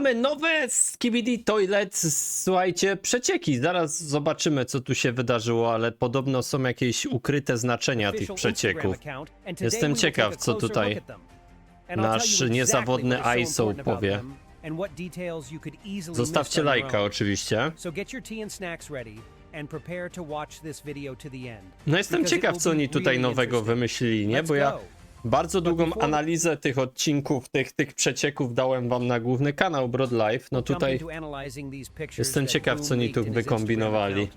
Mamy nowe Skibidi Toilet, słuchajcie, przecieki. Zaraz zobaczymy, co tu się wydarzyło, ale podobno są jakieś ukryte znaczenia tych przecieków. Jestem ciekaw, co tutaj nasz niezawodny ISO powie. Zostawcie lajka oczywiście. No jestem ciekaw, co oni tutaj nowego wymyślili, nie? Bo ja. Bardzo długą analizę tych odcinków, tych, tych przecieków dałem wam na główny kanał Broad Life. No tutaj jestem ciekaw, co oni tu wykombinowali.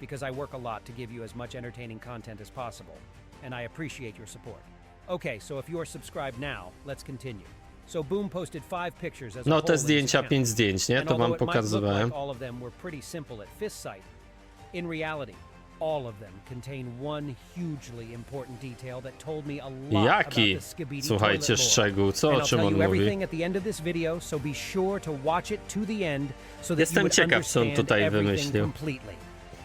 because I work a lot to give you as much entertaining content as possible, and I appreciate your support. Okay, so if you are subscribed now, let's continue. So Boom posted five pictures as No te zdjęcia, pięć zdjęć, nie? To wam pokazywałem. all of them were pretty simple at fist sight, in reality, all of them contain one hugely important detail that told me a lot Jaki? about the Skibidi Słuchajcie, szczegół, co o I'll czym tell on you mówi? everything at the end of this video, so be sure to watch it to the end so that Jestem ciekaw, co on tutaj everything wymyślił. completely.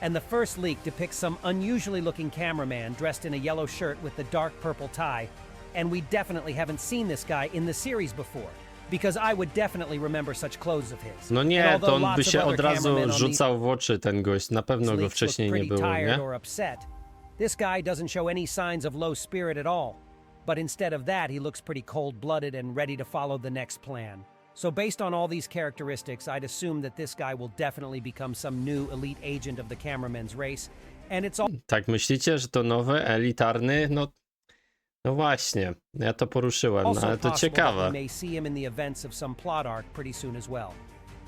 And the first leak depicts some unusually looking cameraman dressed in a yellow shirt with the dark purple tie, and we definitely haven't seen this guy in the series before. Because I would definitely remember such clothes of his. No nie, to on by się od razu cameramen on these rzucał w oczy ten gość. Na pewno go wcześniej nie było, tired nie? or upset. This guy doesn't show any signs of low spirit at all. But instead of that, he looks pretty cold-blooded and ready to follow the next plan. So based on all these characteristics, I'd assume that this guy will definitely become some new elite agent of the cameraman's race. And it's all Tak myślicie, że to nowy, elitarny? No, no właśnie, ja to poruszyłem, no, ale to ciekawe.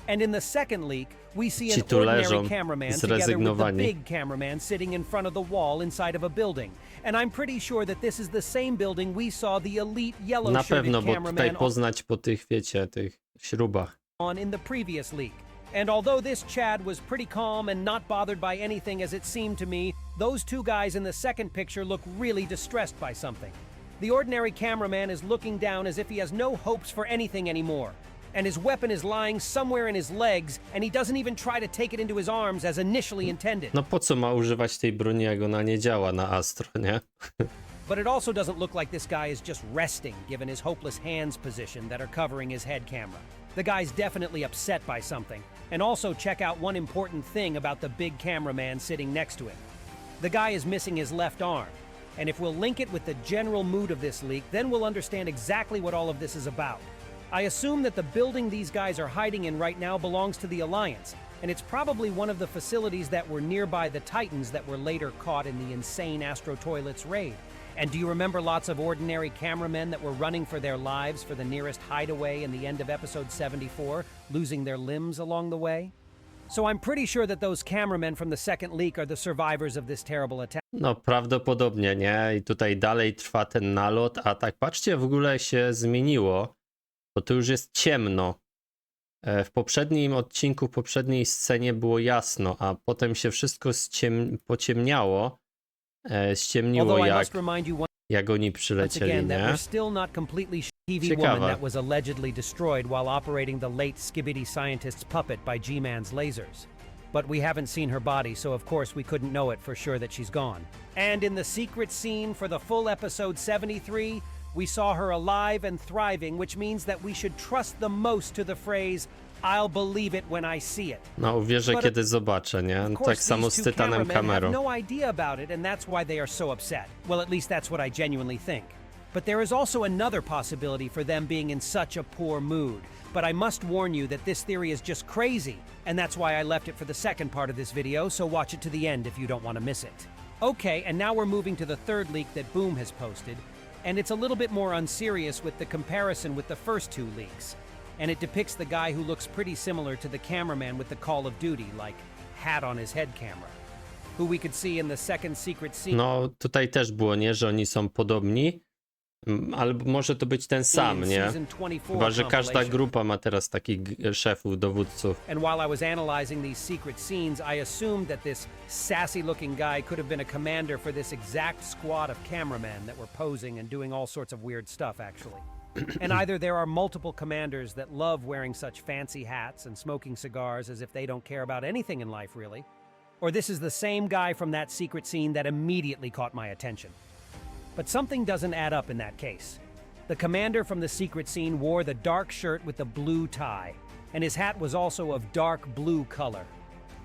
And in the second leak, we see Ci an tu leżą, ordinary cameraman together with the zrezygnowani. big cameraman sitting in front of the wall inside of a building. And I'm pretty sure that this is the same building we saw the elite Na yellow-shirted pewno, bo tutaj cameraman poznać po tych, wiecie, tych śrubach. on in the previous leak. And although this Chad was pretty calm and not bothered by anything as it seemed to me, those two guys in the second picture look really distressed by something. The ordinary cameraman is looking down as if he has no hopes for anything anymore. And his weapon is lying somewhere in his legs, and he doesn't even try to take it into his arms as initially intended. No po co ma używać tej broni, jak ona nie działa na Astro, nie? But it also doesn't look like this guy is just resting, given his hopeless hands position that are covering his head camera. The guy's definitely upset by something. And also, check out one important thing about the big cameraman sitting next to him. The guy is missing his left arm. And if we'll link it with the general mood of this leak, then we'll understand exactly what all of this is about. I assume that the building these guys are hiding in right now belongs to the Alliance, and it's probably one of the facilities that were nearby the Titans that were later caught in the insane Astro Toilets raid. And do you remember lots of ordinary cameramen that were running for their lives for the nearest hideaway in the end of episode 74, losing their limbs along the way? So I'm pretty sure that those cameramen from the second leak are the survivors of this terrible attack. No prawdopodobnie, nie? I tutaj dalej trwa ten nalot, a tak patrzcie, w ogóle się zmieniło, bo tu już jest ciemno. E, W poprzednim odcinku, w poprzedniej scenie było jasno, a potem się wszystko pociemniało. E, ściemniło jak, must remind you jak oni once przylecieli, again that nie? we're still not completely sh- Ciekawe. woman that was allegedly destroyed while operating the late Skibbity scientist's puppet by G-Man's lasers. But we haven't seen her body, so of course we couldn't know it for sure that she's gone. And in the secret scene for the full episode 73, we saw her alive and thriving, which means that we should trust the most to the phrase, I'll believe it when I see it. No uwierzę, But, kiedy zobaczę, nie? Of Tak samo these z two Tytanem cameramen have no idea about it, and that's why they are so upset. Well, at least that's what I genuinely think. But there is also another possibility for them being in such a poor mood. But I must warn you that this theory is just crazy, and that's why I left it for the second part of this video, so watch it to the end if you don't want to miss it. Okay, and now we're moving to the third leak that Boom has posted, and it's a little bit more unserious with the comparison with the first two leaks. And it depicts the guy who looks pretty similar to the cameraman with the Call of Duty, like hat on his head camera, who we could see in the second secret scene. No tutaj też było, nie? Że oni są podobni, albo może to być ten sam, nie? season 24 Chyba, że każda grupa ma teraz takich szefów, dowódców. And while I was analyzing these secret scenes, I assumed that this sassy looking guy could have been a commander for this exact squad of cameramen that were posing and doing all sorts of weird stuff, actually. And either there are multiple commanders that love wearing such fancy hats and smoking cigars as if they don't care about anything in life, really, or this is the same guy from that secret scene that immediately caught my attention. But something doesn't add up in that case. The commander from the secret scene wore the dark shirt with the blue tie, and his hat was also of dark blue color.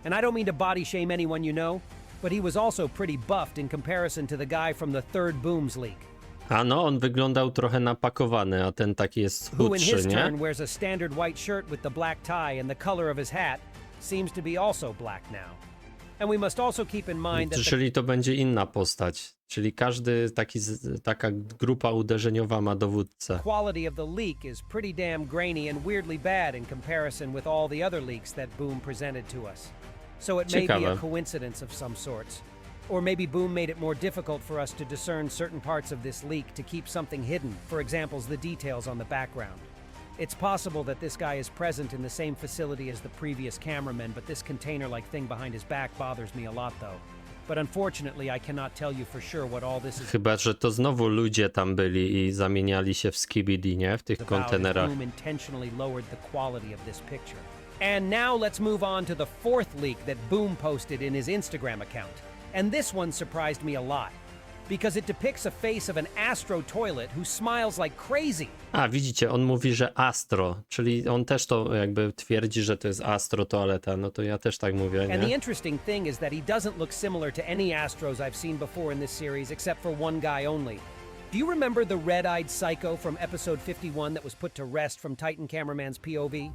And I don't mean to body shame anyone you know, but he was also pretty buffed in comparison to the guy from the third Booms leak, A no, on wyglądał trochę napakowany, a ten taki jest who in chudszy, his nie? turn wears a standard white shirt with the black tie, and the color of his hat seems to be also black now. And we must also keep in mind that the Czyli to będzie inna postać. Czyli każdy taki, z- taka grupa uderzeniowa ma dowódcę. quality of the leak is pretty damn grainy and weirdly bad in comparison with all the other leaks that Boom presented to us. So it may be a Ciekawe. coincidence of some sorts. Or maybe Boom made it more difficult for us to discern certain parts of this leak to keep something hidden, for example, the details on the background. It's possible that this guy is present in the same facility as the previous cameraman, but this container like thing behind his back bothers me a lot, though. But unfortunately, I cannot tell you for sure what all this is Chyba, że to znowu ludzie tam byli i zamieniali się w skibidi, nie? W tych about if kontenerach. Boom intentionally lowered the quality of this picture. And now let's move on to the fourth leak that Boom posted in his Instagram account. And this one surprised me a lot because it depicts a face of an Astro toilet who smiles like crazy. A, widzicie, on mówi, że Astro, czyli on też to jakby twierdzi, że to jest Astro toaleta, no to ja też tak mówię, And the nie? interesting thing is that he doesn't look similar to any Astros I've seen before in this series except for one guy only. Do you remember the red eyed psycho from episode 51 that was put to rest from Titan Cameraman's POV?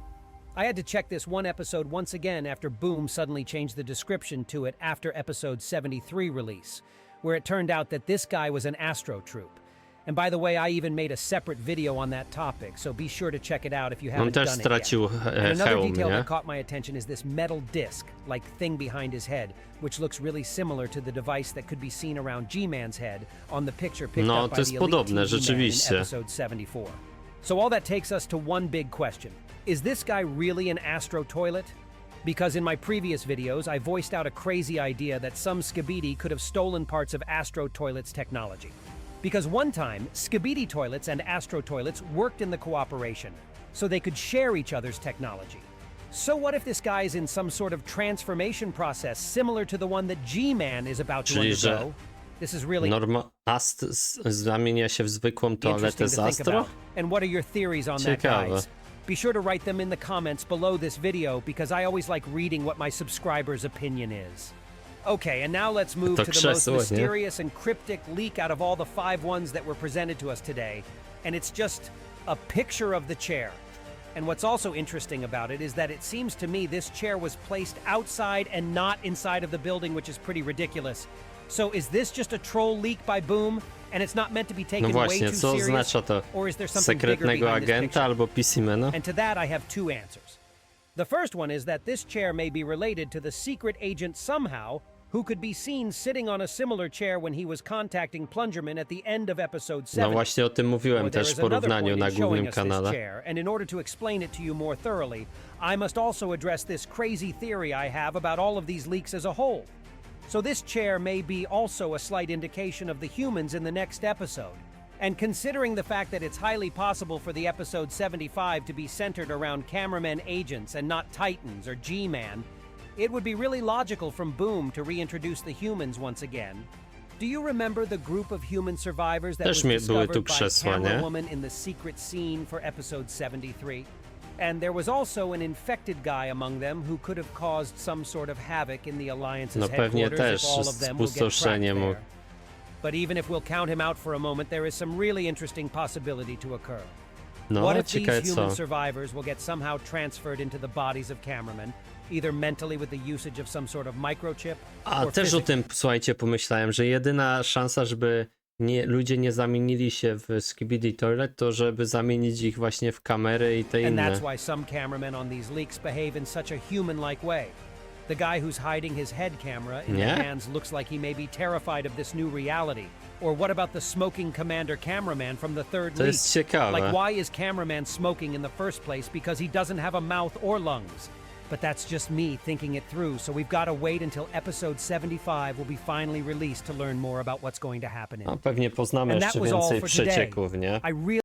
I had to check this one episode once again after Boom suddenly changed the description to it after episode 73 release, where it turned out that this guy was an Astro troop. And by the way, I even made a separate video on that topic, so be sure to check it out if you haven't done it yet. stracił And another detail that caught my attention is this metal disc like thing behind his head, which looks really similar to the device that could be seen around G-Man's head on the picture picked No, up by the elite G-Man in episode 74. So all that takes us to one big question. Is this guy really an Astro toilet? Because in my previous videos, I voiced out a crazy idea that some Skibidi could have stolen parts of Astro Toilet's technology. Because one time, Skibidi toilets and Astro toilets worked in the cooperation, so they could share each other's technology. So what if this guy is in some sort of transformation process similar to the one that G-Man is about to że uh, undergo? This is really Norma Ast zamienia się w zwykłą toaletę interesting z to think Astro? about. And what are your theories on that, Ciekawe. guys? Be sure to write them in the comments below this video because I always like reading what my subscribers' opinion is. Okay, and now let's move To to the most krzesło, nie? mysterious and cryptic leak out of all the five ones that were presented to us today. And it's just a picture of the chair. And what's also interesting about it is that it seems to me this chair was placed outside and not inside of the building, which is pretty ridiculous. So is this just a troll leak by Boom? And it's not meant to be taken No way too co serious? oznacza to? Or is there something bigger behind this agenta albo PC-mana? And to that, I have two answers. The first one is that this chair may be related to the secret agent somehow, who could be seen sitting on a similar chair when he was contacting Plungerman at the end of episode 7. No właśnie o tym mówiłem też w porównaniu na głównym kanale. chair, and in order to explain it to you more thoroughly, I must also address this crazy theory I have about all of these leaks as a whole. So this chair may be also a slight indication of the humans in the next episode. And considering the fact that it's highly possible for the episode 75 to be centered around cameramen agents and not Titans or G-Man, it would be really logical from Boom to reintroduce the humans once again. Do you remember the group of human survivors that Też was discovered by krzesła, nie? Woman in the secret scene for episode 73? And there was also an infected guy among them who could have caused some sort of havoc in the Alliance's No pewnie headquarters też if all of them will get spustoszenie trapped mógł. there. But even if we'll count him out for a moment, there is some really interesting possibility to occur. No, what if ciekawe these human co. survivors will get somehow transferred into the bodies of cameramen, either mentally with the usage of some sort of microchip, A or też o physically? tym, słuchajcie, pomyślałem, że jedyna szansa, żeby nie, ludzie nie zamienili się w Skibidi Toilet, to żeby zamienić ich właśnie w kamery i te And inne. that's why some cameramen on these leaks behave in such a human-like way. The guy who's hiding his head camera in Yeah? the hands looks like he may be terrified of this new reality. Or what about the smoking commander cameraman from the third To leak? jest ciekawe. Like, why is cameraman smoking in the first place? Because he doesn't have a mouth or lungs. But that's just me thinking it through, so we've got to wait until episode 75 will be finally released to learn more about what's going to happen in A pewnie poznamy And that jeszcze was all więcej for today. przecieków, nie? I really